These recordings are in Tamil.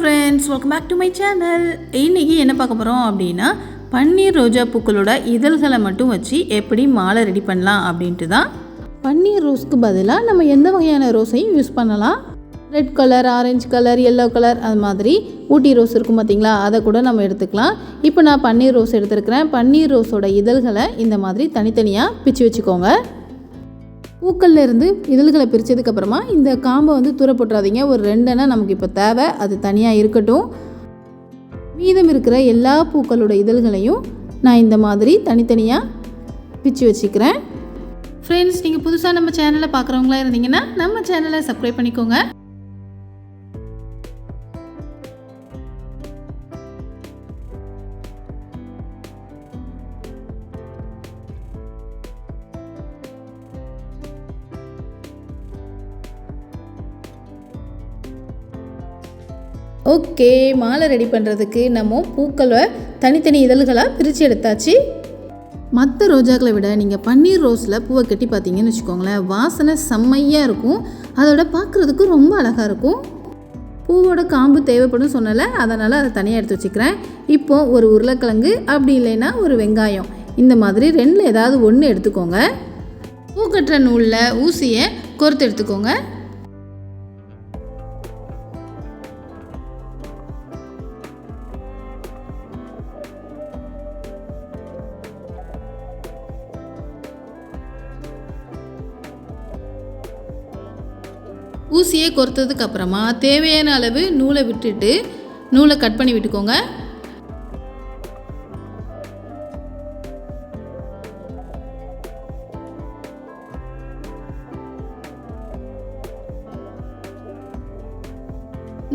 Friends welcome back to my channel இன்றைக்கி என்ன பார்க்க போகிறோம் அப்படின்னா பன்னீர் ரோஜா பூக்களோட இதழ்களை மட்டும் வச்சு எப்படி மாலை ரெடி பண்ணலாம் அப்படின்ட்டு தான் பன்னீர் ரோஸ்க்கு பதிலாக நம்ம எந்த வகையான ரோஸையும் யூஸ் பண்ணலாம். Red colour orange colour yellow colour அது மாதிரி ஊட்டி ரோஸ் இருக்கும் பார்த்தீங்களா? அதை கூட நம்ம எடுத்துக்கலாம். இப்போ நான் பன்னீர் ரோஸ் எடுத்துருக்கிறேன். பன்னீர் ரோஸோட இதழ்களை இந்த மாதிரி தனித்தனியாக பிச்சு வச்சுக்கோங்க. பூக்கள்ல இருந்து இதழ்களை பிரித்ததுக்கு அப்புறமா இந்த காம்பை வந்து தூர போட்டுறாதீங்க. ஒரு ரெண்டுன்னா நமக்கு இப்போ தேவை. அது தனியாக இருக்கட்டும். மீதம் இருக்கிற எல்லா பூக்களோட இதழ்களையும் நான் இந்த மாதிரி தனித்தனியாக பிச்சு வச்சுக்கிறேன். ஃப்ரெண்ட்ஸ் நீங்கள் புதுசாக நம்ம சேனலை பார்க்குறவங்களா இருந்தீங்கன்னா நம்ம சேனலை சப்ஸ்கிரைப் பண்ணிக்கோங்க. ஓகே மாலை ரெடி பண்ணுறதுக்கு நம்ம பூக்களை தனித்தனி இதழ்களாக பிரித்து எடுத்தாச்சு. மற்ற ரோஜாக்களை விட நீங்கள் பன்னீர் ரோஸில் பூவை கட்டி பார்த்தீங்கன்னு வச்சுக்கோங்களேன் வாசனை செம்மையாக இருக்கும். அதோட பார்க்குறதுக்கு ரொம்ப அழகாக இருக்கும். பூவோட காம்பு தேவைப்படும் சொன்னலை அதனால் அதை தனியாக எடுத்து வச்சுக்கிறேன். இப்போ ஒரு உருளைக்கிழங்கு அப்படி இல்லைன்னா ஒரு வெங்காயம். இந்த மாதிரி ரெண்டில் ஏதாவது ஒன்று எடுத்துக்கோங்க. பூ கட்டுற நூலில் ஊசியை கோர்த்து எடுத்துக்கோங்க. ஊசியை கொறுத்ததுக்கு அப்புறமா தேவையான அளவு நூலை விட்டுட்டு நூலை கட் பண்ணி விட்டுக்கோங்க.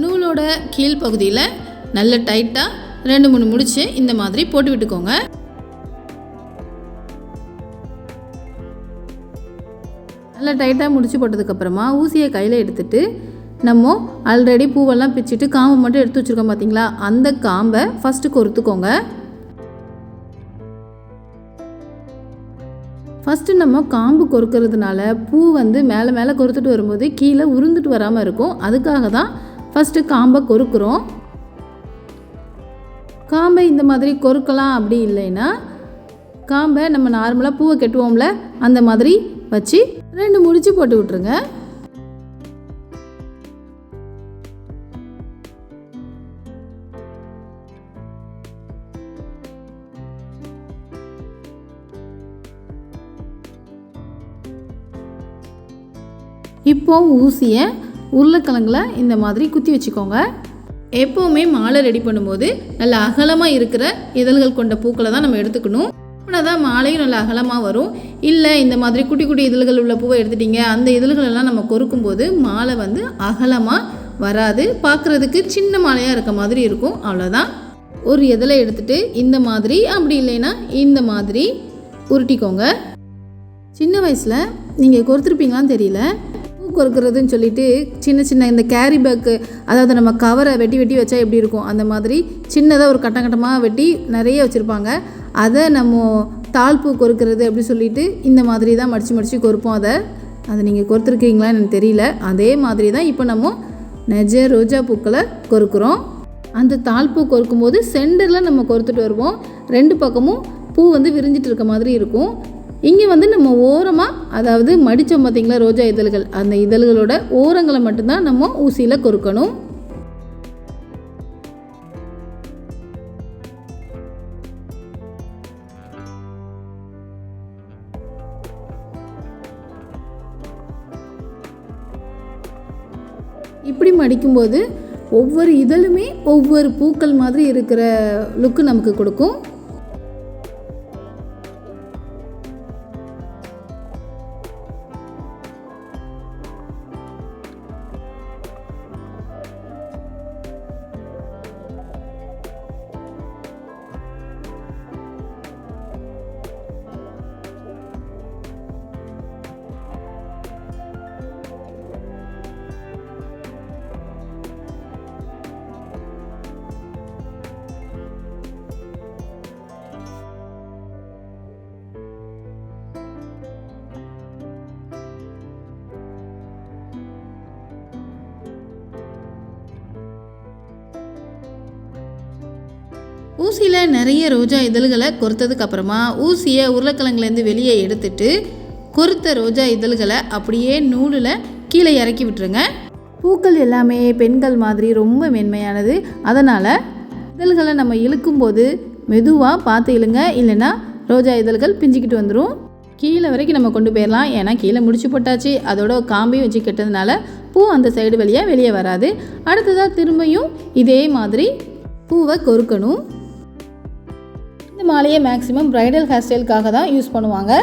நூலோட கீழ் பகுதியில் நல்ல டைட்டாக ரெண்டு மூணு முடிச்சு இந்த மாதிரி போட்டு விட்டுக்கோங்க. நல்லா டைட்டாக முடிச்சு போட்டதுக்கப்புறமா ஊசியை கையில் எடுத்துட்டு நம்ம ஆல்ரெடி பூவெல்லாம் பிச்சுட்டு காம்பை மட்டும் எடுத்து வச்சுருக்கோம் பார்த்தீங்களா அந்த காம்பை ஃபஸ்ட்டு கொறுத்துக்கோங்க. ஃபஸ்ட்டு நம்ம காம்பு கொறுக்கிறதுனால பூ வந்து மேலே மேலே கொறுத்துட்டு வரும்போது கீழே உருந்துட்டு வராமல் இருக்கும். அதுக்காக தான் ஃபஸ்ட்டு காம்பை கொறுக்குறோம். காம்பை இந்த மாதிரி கொறுக்கலாம் அப்படி இல்லைன்னா காம்பை நம்ம நார்மலாக பூவை கெட்டுவோம்ல அந்த மாதிரி வச்சு ரெண்டு முடிச்சு போட்டு விட்ருங்க இப்போ ஊசியை உருளைக்கிழங்குல இந்த மாதிரி குத்தி வச்சுக்கோங்க. எப்போவுமே மாலை ரெடி பண்ணும்போது நல்ல அகலமாக இருக்கிற இதழ்கள் கொண்ட பூக்களை தான் நம்ம எடுத்துக்கணும். அப்படின்னா தான் மாலையும் நல்லா அகலமாக வரும். இல்லை இந்த மாதிரி குட்டி குட்டி இதழ்கள் உள்ள பூவை எடுத்துட்டீங்க அந்த இதழ்களெல்லாம் நம்ம கொறுக்கும் போது மாலை வந்து அகலமாக வராது. பார்க்குறதுக்கு சின்ன மாலையாக இருக்க மாதிரி இருக்கும். அவ்வளோதான் ஒரு இதழை எடுத்துட்டு இந்த மாதிரி அப்படி இல்லைன்னா இந்த மாதிரி உருட்டிக்கோங்க. சின்ன வயசில் நீங்கள் கொடுத்துருப்பீங்களான்னு தெரியல. பூ கொறுக்கிறதுன்னு சொல்லிட்டு சின்ன சின்ன இந்த கேரி பேக்கு அதாவது நம்ம கவரை வெட்டி வெட்டி வச்சா எப்படி இருக்கும்? அந்த மாதிரி சின்னதாக ஒரு கட்டம் கட்டமாக வெட்டி நிறைய வச்சுருப்பாங்க. அதை நம்ம தாழ்ப்பு கொறுக்கிறது அப்படி சொல்லிட்டு இந்த மாதிரி தான் மடித்து மடித்து கொறுப்போம் அதை. அதை நீங்கள் கொறுத்துருக்கீங்களான்னு எனக்கு தெரியல. அதே மாதிரி தான் இப்போ நம்ம நெஜ ரோஜா பூக்களை கொறுக்குறோம். அந்த தாழ்ப்பு கொறுக்கும் போது சென்டரில் நம்ம கொறுத்துட்டு வருவோம். ரெண்டு பக்கமும் பூ வந்து விரிஞ்சிட்டு இருக்க மாதிரி இருக்கும். இங்கே வந்து நம்ம ஓரமாக அதாவது மடித்தோம் பார்த்திங்களா ரோஜா இதழ்கள் அந்த இதழ்களோட ஓரங்களை மட்டும்தான் நம்ம ஊசியில் கொறுக்கணும். அடிக்கும்போது ஒவ்வொரு இதழுமே ஒவ்வொரு பூக்கள் மாதிரி இருக்கிற லுக்கு நமக்கு கொடுக்கும். ஊசியில் நிறைய ரோஜா இதழ்களை கொறுத்ததுக்கு அப்புறமா ஊசியை உருளைக்கிழங்குலேருந்து வெளியே எடுத்துட்டு கொறுத்த ரோஜா இதழ்களை அப்படியே நூலில் கீழே இறக்கி விட்டுருங்க. பூக்கள் எல்லாமே பெண்கள் மாதிரி ரொம்ப மென்மையானது. அதனால் இதழ்களை நம்ம இழுக்கும்போது மெதுவாக பார்த்து இழுங்க. இல்லைன்னா ரோஜா இதழ்கள் பிஞ்சிக்கிட்டு வந்துடும் கீழே வரைக்கும் நம்ம கொண்டு போயிடலாம் ஏன்னா கீழே முடிச்சு போட்டாச்சு. அதோட காம்பையும் வச்சு கெட்டதுனால பூ அந்த சைடு வழியாக வெளியே வராது. அடுத்ததாக திரும்பியும் இதே மாதிரி பூவை கொறுக்கணும். மாலையை மேக்ஸிமம் ப்ரைடல் ஹேர் ஸ்டைலுக்காக தான் யூஸ் பண்ணுவாங்க.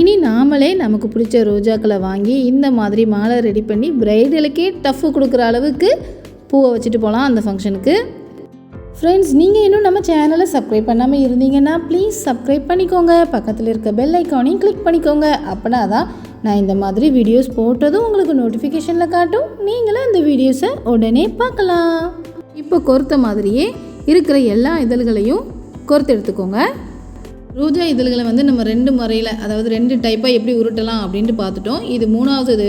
இனி நாமளே நமக்கு பிடிச்ச ரோஜாக்களை வாங்கி இந்த மாதிரி மாலை ரெடி பண்ணி ப்ரைடலுக்கே டஃப்பு கொடுக்குற அளவுக்கு பூவை வச்சுட்டு போகலாம் அந்த ஃபங்க்ஷனுக்கு ஃப்ரெண்ட்ஸ் நீங்கள் இன்னும் நம்ம சேனலை சப்ஸ்கிரைப் பண்ணாமல் இருந்தீங்கன்னா ப்ளீஸ் சப்ஸ்கிரைப் பண்ணிக்கோங்க. பக்கத்தில் இருக்க பெல் ஐக்கானையும் கிளிக் பண்ணிக்கோங்க. அப்படின்னா தான் நான் இந்த மாதிரி வீடியோஸ் போட்டதும் உங்களுக்கு நோட்டிஃபிகேஷனில் காட்டும். நீங்களும் அந்த வீடியோஸை உடனே பார்க்கலாம். இப்போ கொறுத்த மாதிரியே இருக்கிற எல்லா இதழ்களையும் கோர்த்து எடுத்துக்கோங்க. ரோஜா இதழ்களை வந்து நம்ம ரெண்டு முறையில் அதாவது ரெண்டு டைப்பாக எப்படி உருட்டலாம் அப்படின்ட்டு பார்த்துட்டோம். இது மூணாவது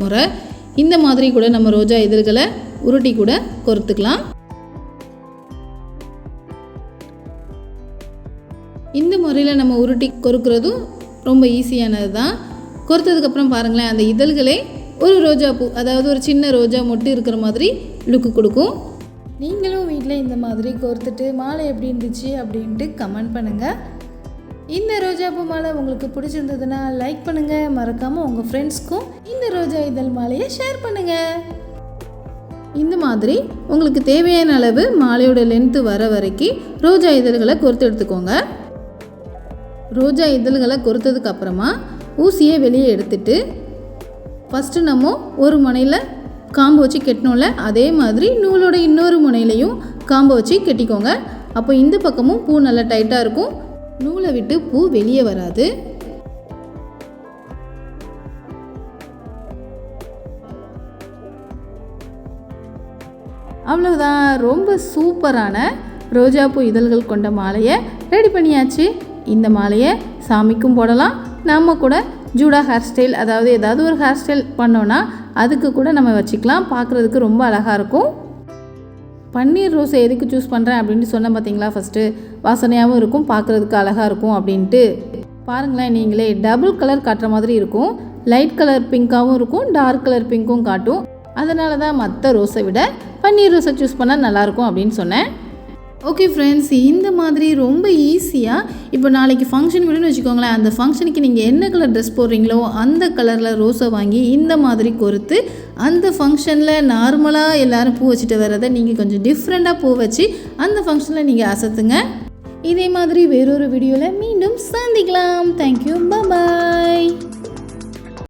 முறை. இந்த மாதிரி கூட நம்ம ரோஜா இதழ்களை உருட்டி கூட கொறுத்துக்கலாம் இந்த முறையில் நம்ம உருட்டி கொறுக்கிறதும் ரொம்ப ஈஸியானது தான். கொறுத்ததுக்கப்புறம் பாருங்களேன் அந்த இதழ்களே ஒரு ரோஜா பூ அதாவது ஒரு சின்ன ரோஜா மொட்டு இருக்கிற மாதிரி லுக்கு கொடுக்கும். நீங்களும் வீட்டில் இந்த மாதிரி கோர்த்துட்டு மாலை எப்படி இருந்துச்சு? அப்படின்ட்டு கமெண்ட் பண்ணுங்கள் இந்த ரோஜா பூ மாலை உங்களுக்கு பிடிச்சிருந்ததுன்னா லைக் பண்ணுங்கள் மறக்காமல் உங்கள் ஃப்ரெண்ட்ஸ்க்கும் இந்த ரோஜா இதழ் மாலையை ஷேர் பண்ணுங்கள் இந்த மாதிரி உங்களுக்கு தேவையான அளவு மாலையோட லென்த்து வர வரைக்கும் ரோஜா இதழ்களை கொறுத்து எடுத்துக்கோங்க. ரோஜா இதழ்களை கொறுத்ததுக்கு அப்புறமா ஊசியை வெளியே எடுத்துட்டு ஃபஸ்ட்டு நம்ம ஒரு முனையில் காம்பு வச்சு கெட்டணும்ல அதே மாதிரி நூலோட இன்னொரு முனையிலையும் காம்பை வச்சு கெட்டிக்கோங்க. அப்போ இந்த பக்கமும் பூ நல்லா டைட்டாக இருக்கும். நூலை விட்டு பூ வெளியே வராது. அவ்வளவுதான். ரொம்ப சூப்பரான ரோஜாப்பூ இதழ்கள் கொண்ட மாலையை ரெடி பண்ணியாச்சு. இந்த மாலையை சாமிக்கும் போடலாம். நம்ம கூட ஜூடா ஹேர் ஸ்டைல் அதாவது ஏதாவது ஒரு ஹேர் ஸ்டைல் பண்ணோன்னா அதுக்கு கூட நம்ம வச்சுக்கலாம். பார்க்குறதுக்கு ரொம்ப அழகாக இருக்கும். பன்னீர் ரோஸை எதுக்கு சூஸ் பண்ணுறேன் அப்படின்ட்டு சொன்னேன் பார்த்தீங்களா ஃபஸ்ட்டு வாசனையாகவும் இருக்கும் பார்க்குறதுக்கு அழகாக இருக்கும் அப்படின்ட்டு. பாருங்களேன் நீங்களே. டபுள் கலர் காட்டுற மாதிரி இருக்கும். லைட் கலர் பிங்க்காகவும் இருக்கும் டார்க் கலர் பிங்க்கும் காட்டும். அதனால தான் மற்ற ரோஸை விட பன்னீர் ரோஸை சூஸ் பண்ணால் நல்லாயிருக்கும் அப்படின்னு சொன்னேன். ஓகே ஃப்ரெண்ட்ஸ் இந்த மாதிரி ரொம்ப ஈஸியாக இப்போ நாளைக்கு ஃபங்க்ஷன் விடுன்னு வச்சுக்கோங்களேன் அந்த ஃபங்க்ஷனுக்கு நீங்கள் என்ன கலர் ட்ரெஸ் போடுறீங்களோ அந்த கலரில் ரோஸை வாங்கி இந்த மாதிரி கொறுத்து அந்த ஃபங்க்ஷனில் நார்மலாக எல்லோரும் பூ வச்சுட்டு வர்றதை நீங்கள் கொஞ்சம் டிஃப்ரெண்ட்டாக பூ வச்சு அந்த ஃபங்க்ஷனில் நீங்கள் அசத்துங்க. இதே மாதிரி வேறொரு வீடியோவில் மீண்டும் சந்திக்கலாம். Thank you bye